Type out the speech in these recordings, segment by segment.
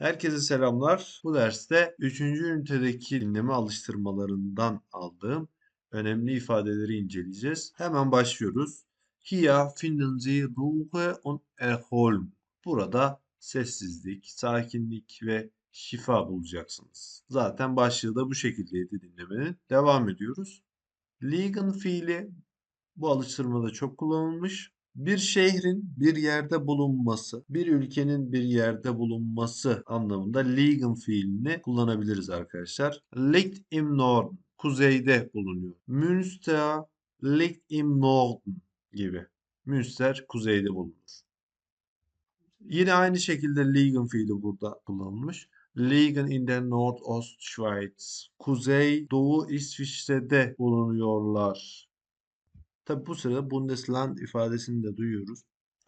Herkese selamlar. Bu derste 3. ünitedeki dinleme alıştırmalarından aldığım önemli ifadeleri inceleyeceğiz. Hemen başlıyoruz. Hier finden Sie Ruhe und Erholung. Burada sessizlik, sakinlik ve şifa bulacaksınız. Zaten başlığı da bu şekildeydi dinlemenin. Devam ediyoruz. Liegen fiili bu alıştırmada çok kullanılmış. Bir şehrin bir yerde bulunması, bir ülkenin bir yerde bulunması anlamında liegen fiilini kullanabiliriz arkadaşlar. Liegt im Norden, kuzeyde bulunuyor. Münster liegt im Norden gibi. Münster kuzeyde bulunur. Yine aynı şekilde liegen fiili burada kullanılmış. Liegen in der Nordostschweiz. Kuzey Doğu İsviçre'de bulunuyorlar. Tabi bu sırada Bundesland ifadesini de duyuyoruz.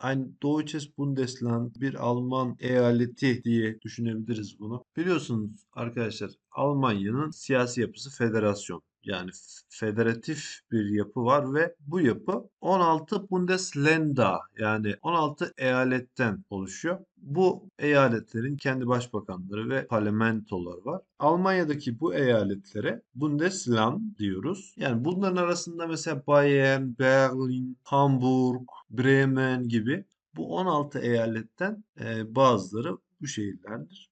Ein Deutsches Bundesland bir Alman eyaleti diye düşünebiliriz bunu. Biliyorsunuz arkadaşlar Almanya'nın siyasi yapısı federasyon. Yani federatif bir yapı var ve bu yapı 16 Bundesländer yani 16 eyaletten oluşuyor. Bu eyaletlerin kendi başbakanları ve parlamentoları var. Almanya'daki bu eyaletlere Bundesland diyoruz. Yani bunların arasında mesela Bayern, Berlin, Hamburg, Bremen gibi bu 16 eyaletten bazıları bu şehirlerdir.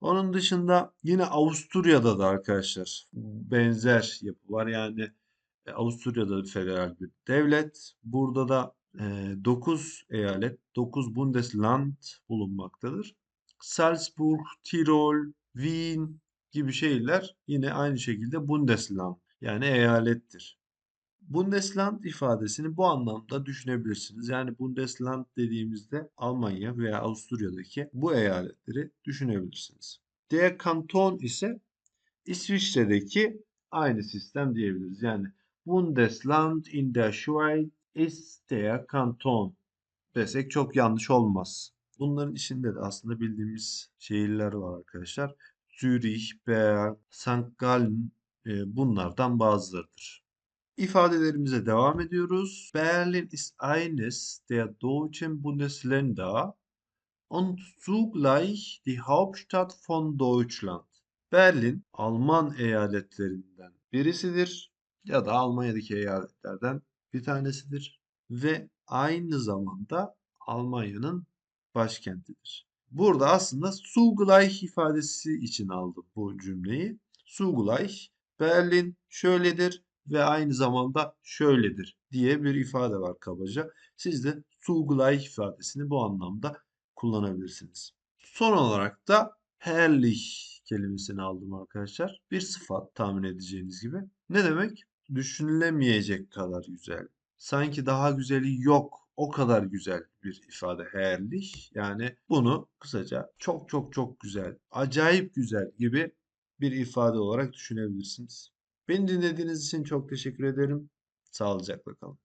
Onun dışında yine Avusturya'da da arkadaşlar benzer yapı var. Yani e, Avusturya'da federal bir devlet. Burada da e, 9 eyalet, 9 Bundesland bulunmaktadır. Salzburg, Tirol, Wien gibi şehirler yine aynı şekilde Bundesland yani eyalettir. Bundesland ifadesini bu anlamda düşünebilirsiniz. Yani Bundesland dediğimizde Almanya veya Avusturya'daki bu eyaletleri düşünebilirsiniz. Der Kanton ise İsviçre'deki aynı sistem diyebiliriz. Yani Bundesland in der Schweiz ist der Kanton desek çok yanlış olmaz. Bunların içinde de aslında bildiğimiz şehirler var arkadaşlar. Zürich, Bern, St. Gallen e, bunlardan bazılarıdır. İfadelerimize devam ediyoruz. Berlin ist eines der deutschen Bundesländer und zugleich die Hauptstadt von Deutschland. Berlin Alman eyaletlerinden birisidir ya da Almanya'daki eyaletlerden bir tanesidir ve aynı zamanda Almanya'nın başkentidir. Burada aslında zugleich ifadesi için aldım bu cümleyi. Zugleich Berlin şöyledir, ve aynı zamanda şöyledir diye bir ifade var kabaca. Siz de zugleich ifadesini bu anlamda kullanabilirsiniz. Son olarak da herrlich kelimesini aldım arkadaşlar. Bir sıfat tahmin edeceğiniz gibi. Ne demek? Düşünülemeyecek kadar güzel. Sanki daha güzeli yok. O kadar güzel bir ifade herrlich. Yani bunu kısaca çok çok çok güzel, acayip güzel gibi bir ifade olarak düşünebilirsiniz. Beni dinlediğiniz için çok teşekkür ederim. Sağlıcakla kalın.